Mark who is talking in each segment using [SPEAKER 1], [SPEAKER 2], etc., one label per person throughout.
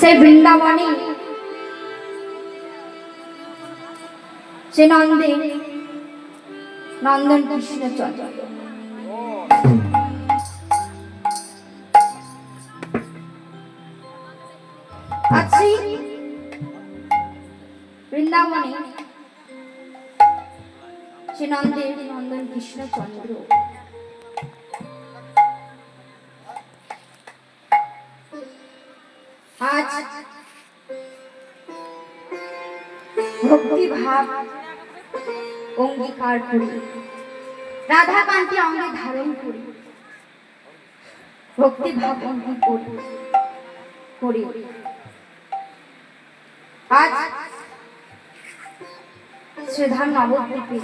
[SPEAKER 1] সেই বৃন্দাবনে সে নন্দে নন্দন কৃষ্ণ চন্দ্র আছি বৃন্দাবনে সে নন্দের নন্দন কৃষ্ণ ভাব অঙ্গীকার করি। রাধা কান্তি অঙ্গে ধারণ করি। ভক্তি ভাব অঙ্গী করি। আজ শ্রীধাম নবদ্বীপে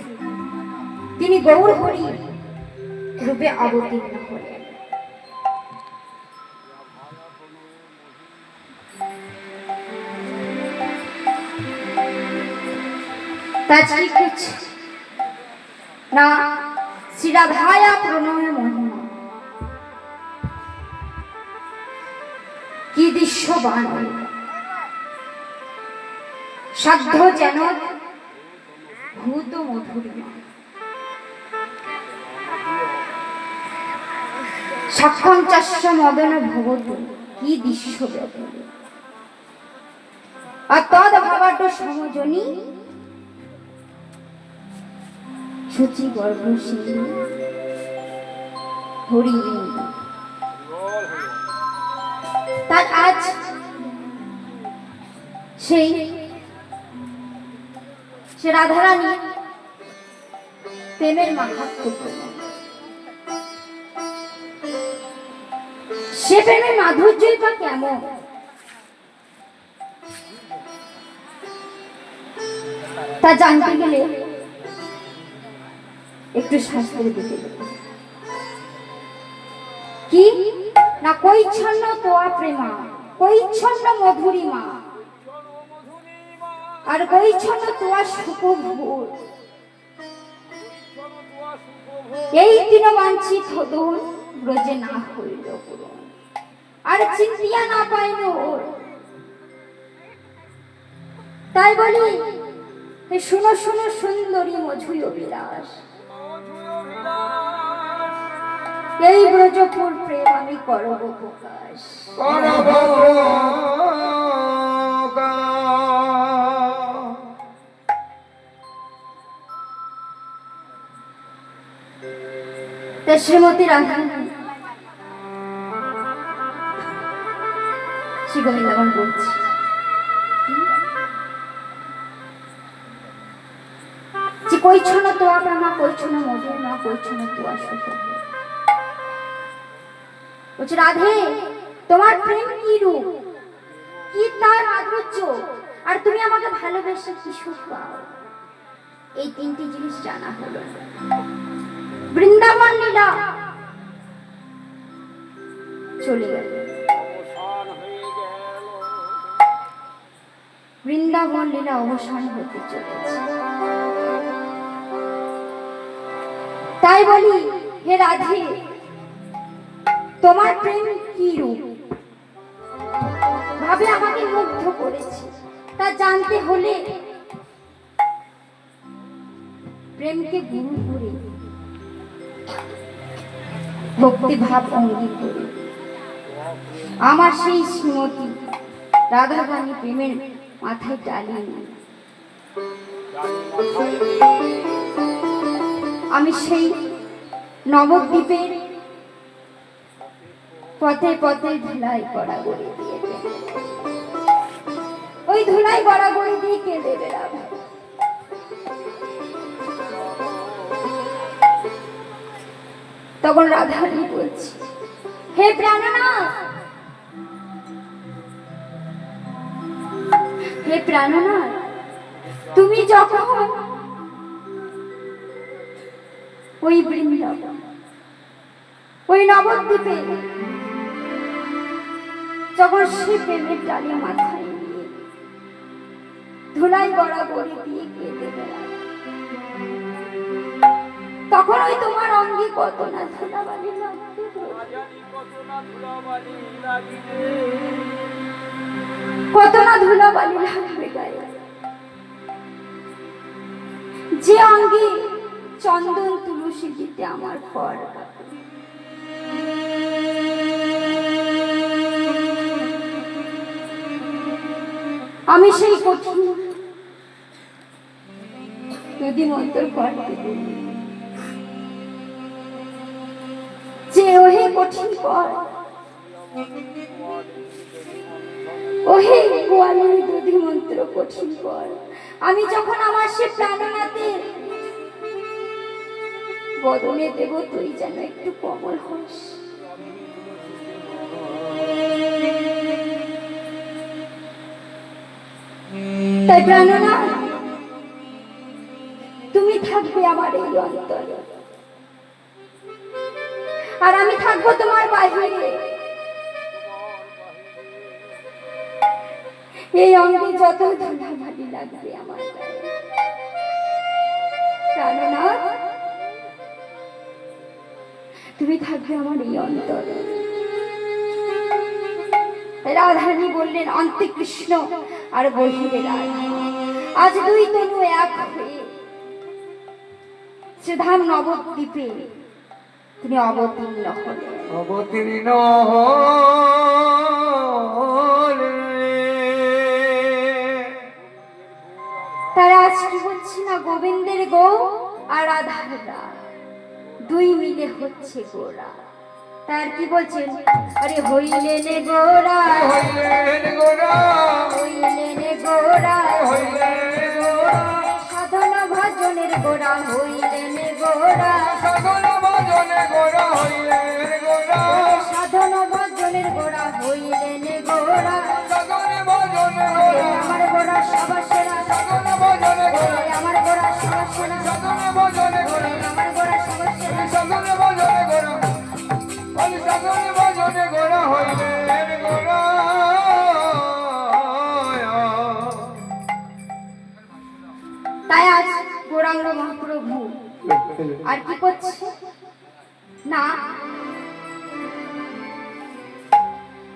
[SPEAKER 1] তিনি গৌর হরি রূপে অবতীর্ণ হলেন। কুছ না শ্রীরাধায়া প্রণয় মহিমা। কি দৃশ্য বান সাধ্য যেন ভূত মধুরিমা সাক্ষঞ্চাস্য মদন ভবত, কি দৃশ্য ব্যাপন আর তদ সমজনী সূচি গর্ভশীল হরি তার আজ সেই সে রাধারানী প্রেমের মাহাত্ম। সে প্রেমের মাধুর্যই বা কেমন তা জানতে গেলে একটু দিকে যেতে হবে। কি? না, কৈচ্ছন্ন তোয়া প্রেমা। কৈচ্ছন্ন মধুরিমা আর কৈচ্ছন্ন তোয়া সুখভোর। এই দিন বাঞ্ছিত হদন ব্রজে না হইল পূরণ। আর চিন্তিয়া না পাইল তাই বলি শুনো শুনো সুন্দরী মধুয় বিলাস এই ব্রজপুর প্রেম আমি করব প্রকাশ। তা শ্রীমতী রাধা। শ্রী গোবিন্দগণ বলছি। যে কৈছন্ন তোয়া প্রেমা কৈছন্ন মধুর, না কৈছন্ন তোয়া সুখ। বলছে রাধে তোমার প্রেম কি রূপ? কি তার মাধুর্য আর তুমি আমাকে ভালোবেসে কি সুখ পাও? এই তিনটি জিনিস জানা হলো। বৃন্দাবন লীলা। চলে গেল। বৃন্দাবন লীলা অবসান হতে চলেছে। তাই বলি হে রাধে তোমার প্রেম কি রূপ? ভাবে আমাকে মুগ্ধ করেছে। তা জানতে হলে প্রেমকে গুরু করে ভক্তি ভাব অঙ্গীক করে। আমার সেই শ্রীমতী রাধারানী প্রেমের মাথায় নিই। আমি সেই নবদ্বীপের পথে পথে ধুলাই করা গড়ে দিয়ে ওই ধুলাই গড়া গড়ে দিয়ে কেঁদে বেড়াবো তখন রাধারানী বলছি, হে প্রাণনাথ! হে প্রাণনাথ, তুমি যখন ওই বৃন্দাবন, ওই নবদ্বীপে যখন সে প্রেমের ডালি মাথায় নিয়ে ধুলাই গড়ি দিয়ে কেঁদে বেড়ায়। তখন ওই তোমার অঙ্গে কত না ধুলাবালি গো। ধুলাবালি লাগবে গায়ে। যে অঙ্গে চন্দন তুলসী দিতে আমার ঘর আমি সেই কঠিন মন্তর করতে দিই। যে ওহে কঠিন কর ওহে গোয়ালের দধি মন্ত্র কঠিন কর আমি যখন আমার সে প্রাণনাথে বদনে দেব, তুই যেন একটু কমল হস তাই প্রাণনাথ তুমি থাকবে আমার এই অন্তরে। আর আমি থাকব তোমার বাহিরে। এই অঙ্গে যত ধুলাবালি লাগবে আমার গায়ে। প্রাণনাথ তুমি থাকবে আমার এই অন্তরে। রাধারানী বললেন অন্তে কৃষ্ণ আর বহিরে আজ দুই তনু এক হয়ে শ্রীধাম নবদ্বীপে তিনি অবতীর্ণ হলেন।
[SPEAKER 2] অবতীর্ণ
[SPEAKER 1] তারা আজ কি হচ্ছে না গোবিন্দের গো আর রাধার। দুই মিলে হচ্ছে গোরা তার কি বলছেন আরে হইলেন গোরা
[SPEAKER 2] হইলেন গোরা।
[SPEAKER 1] হইলেন গোরা
[SPEAKER 2] হইলেন গোরা।
[SPEAKER 1] সাধন ভজনের গোরা হইলেন গোরা।
[SPEAKER 2] সাধন ভজনের গোরা হইলেন গোরা।
[SPEAKER 1] সাধন ভজনের গোরা হইলেন গৌরাঙ্গ মহাপ্রভু। আর কি করছে? না।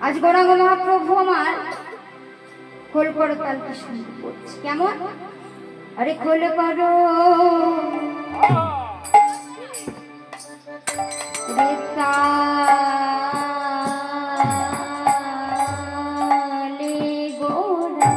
[SPEAKER 1] আজ গৌরাঙ্গ মহাপ্রভু আমার খোল করো তাল কি সুন্দর করছে। কেমন? আরে খোল করো। রে তালে গোরা।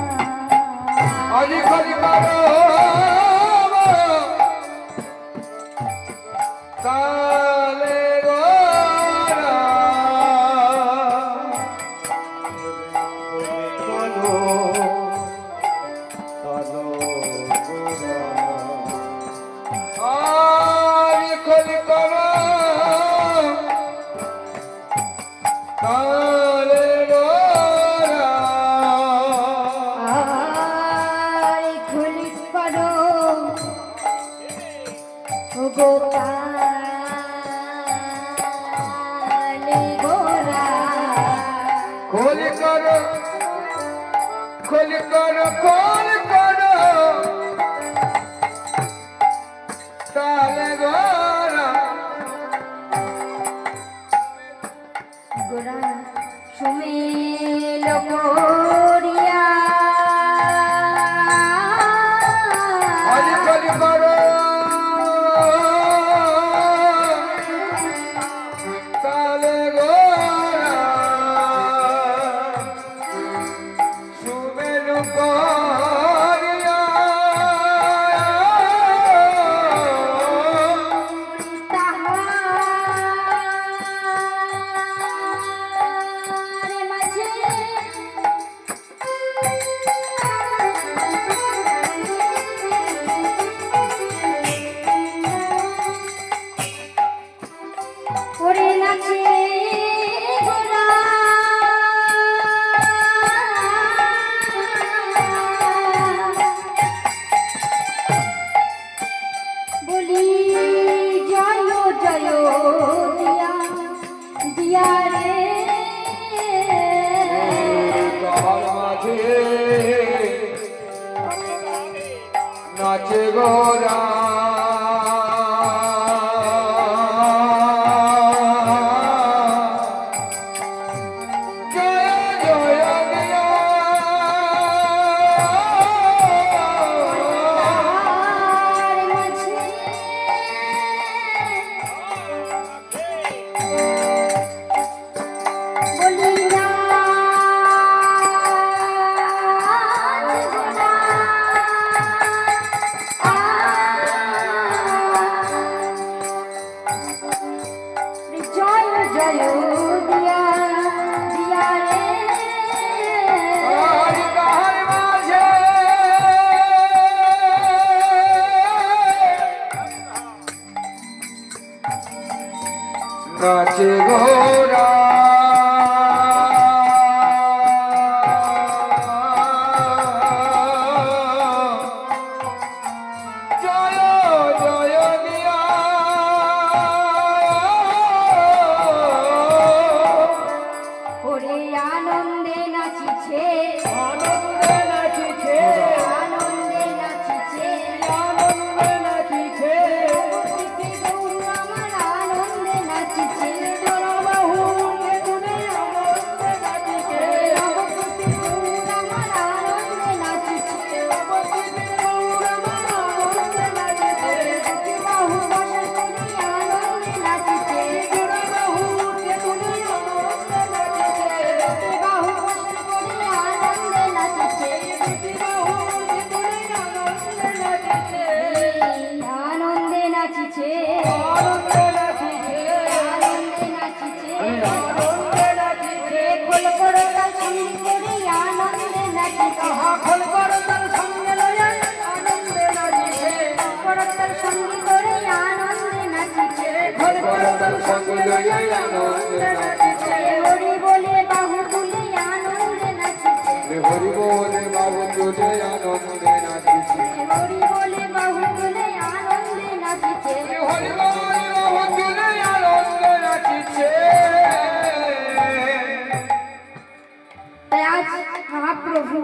[SPEAKER 2] খলি করো খুলি করো
[SPEAKER 1] খোল করো।
[SPEAKER 2] হরি
[SPEAKER 1] বলে
[SPEAKER 2] বাবু তুলে আনন্দে নাচিছে
[SPEAKER 1] হরি বলে বাবু তুলে আনন্দে নাচিছে
[SPEAKER 2] হরি বলে বাবু তুলে আনন্দে নাচিছে
[SPEAKER 1] আজ মহাপ্রভু